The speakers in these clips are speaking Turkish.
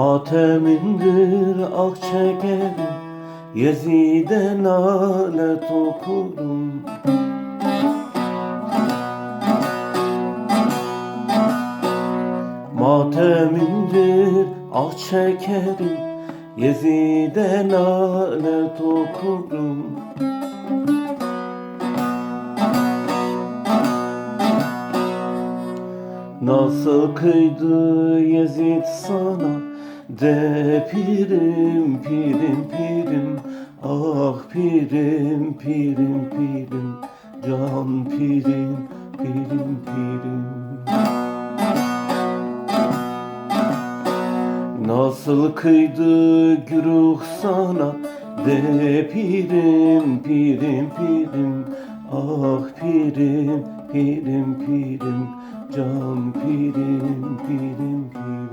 Matemindir ak çekerim Yezide nalet okurum Matemindir ah çekerim Yezide lanet okurum Nasıl kıydı Yezid sana De pirim pirim pirim. Ah pirim pirim pirim. Can pirim pirim pirim. Nasıl kıydı güruh sana? De pirim pirim pirim. Ah pirim pirim pirim. Can pirim pirim pirim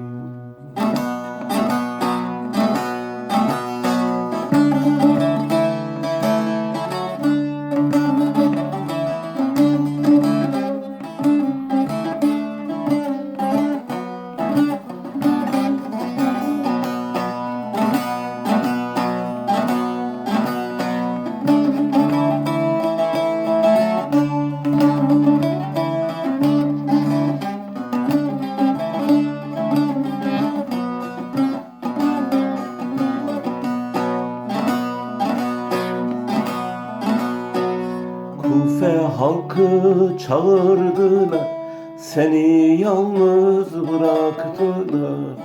halkı çağırdılar Seni yalnız bıraktılar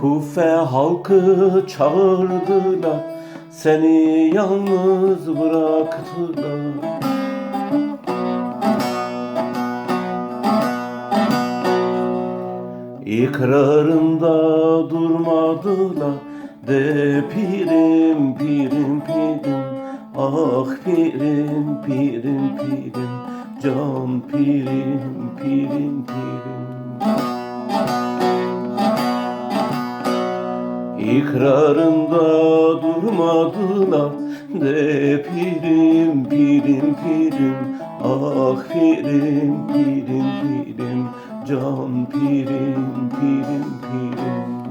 Kufe halkı çağırdılar Seni yalnız bıraktılar İkrarında durmadılar de pirim pirim pirim. Ah pirim pirim pirim. Can pirim pirim pirim. İkrarında durmadılar. De pirim pirim pirim. Ah pirim pirim pirim. Can pirim pirim pirim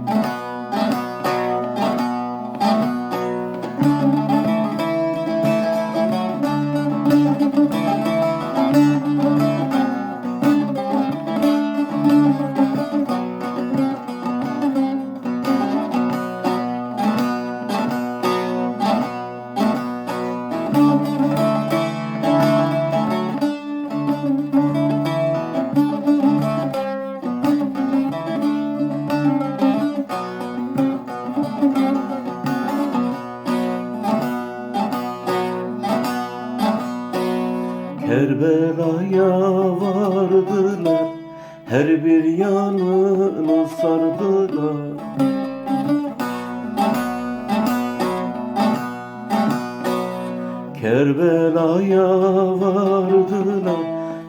Kerbela'ya vardılar Her bir yanını sardılar. Kerbela'ya vardılar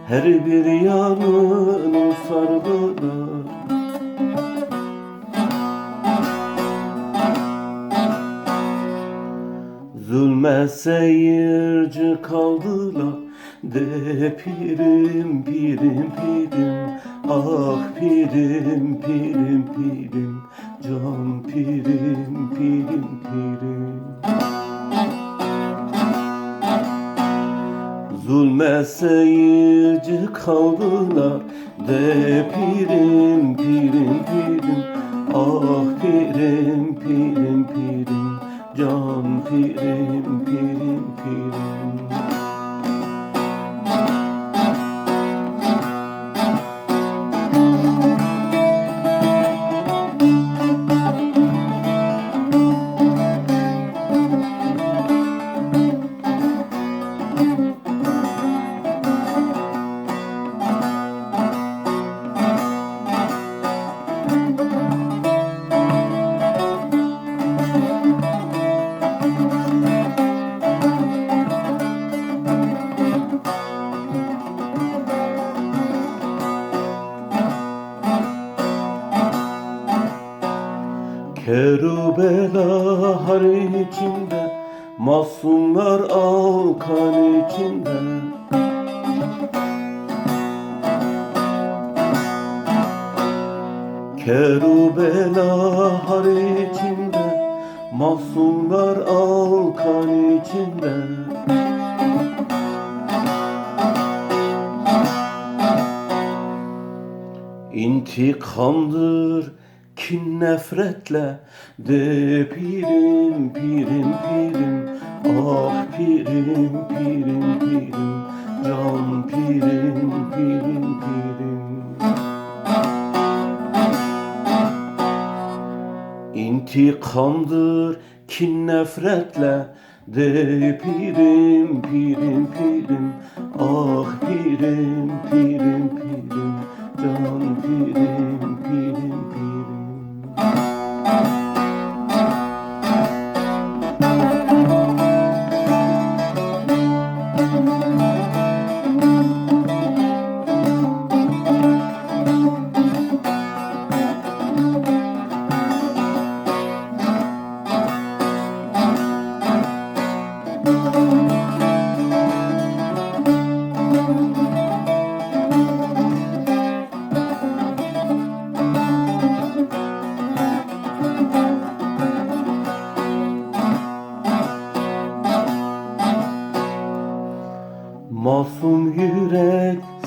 Her bir yanını sardılar Zulme seyirci kaldılar. De pirim pirim. Pirim Ah pirim pirim pirim. Can pirim pirim pirim. Zulme seyirci kaldılar. De pirim pirim pirim. Ah pirim pirim pirim Can pirim pirim pirim Kerbela har içinde Masumlar al kan içinde. Kerubela har içinde Masumlar al kan içinde. İntikamdır kin nefretle de pirim pirim pirim. Ah pirim pirim pirim. Can pirim pirim pirim. İntikamdır kin nefretle de pirim pirim pirim. Ah pirim pirim pirim. Can pirim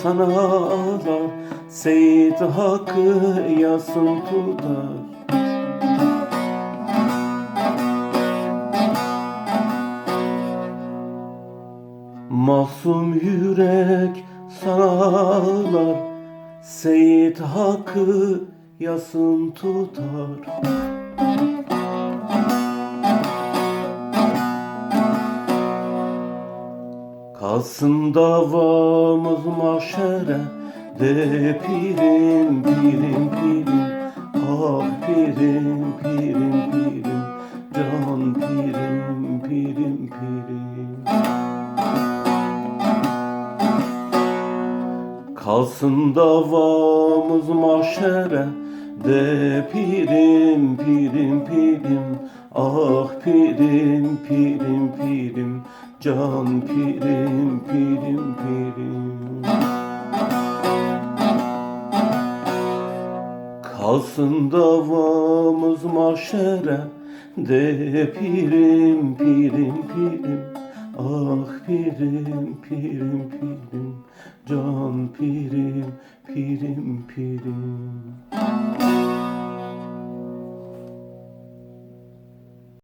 sana ağlar Seyit hakkı yasın tutar. Masum yürek sana ağlar Seyit hakkı yasın tutar Kalsın davamız mahşere De pirim pirim pirim. Ah pirim pirim pirim. Can pirim pirim pirim. Kalsın davamız mahşere De pirim pirim pirim. Ah pirim pirim pirim Can pirim pirim pirim. Kalsın davamız mahşere De pirim pirim pirim. Ah pirim pirim pirim. Can pirim pirim pirim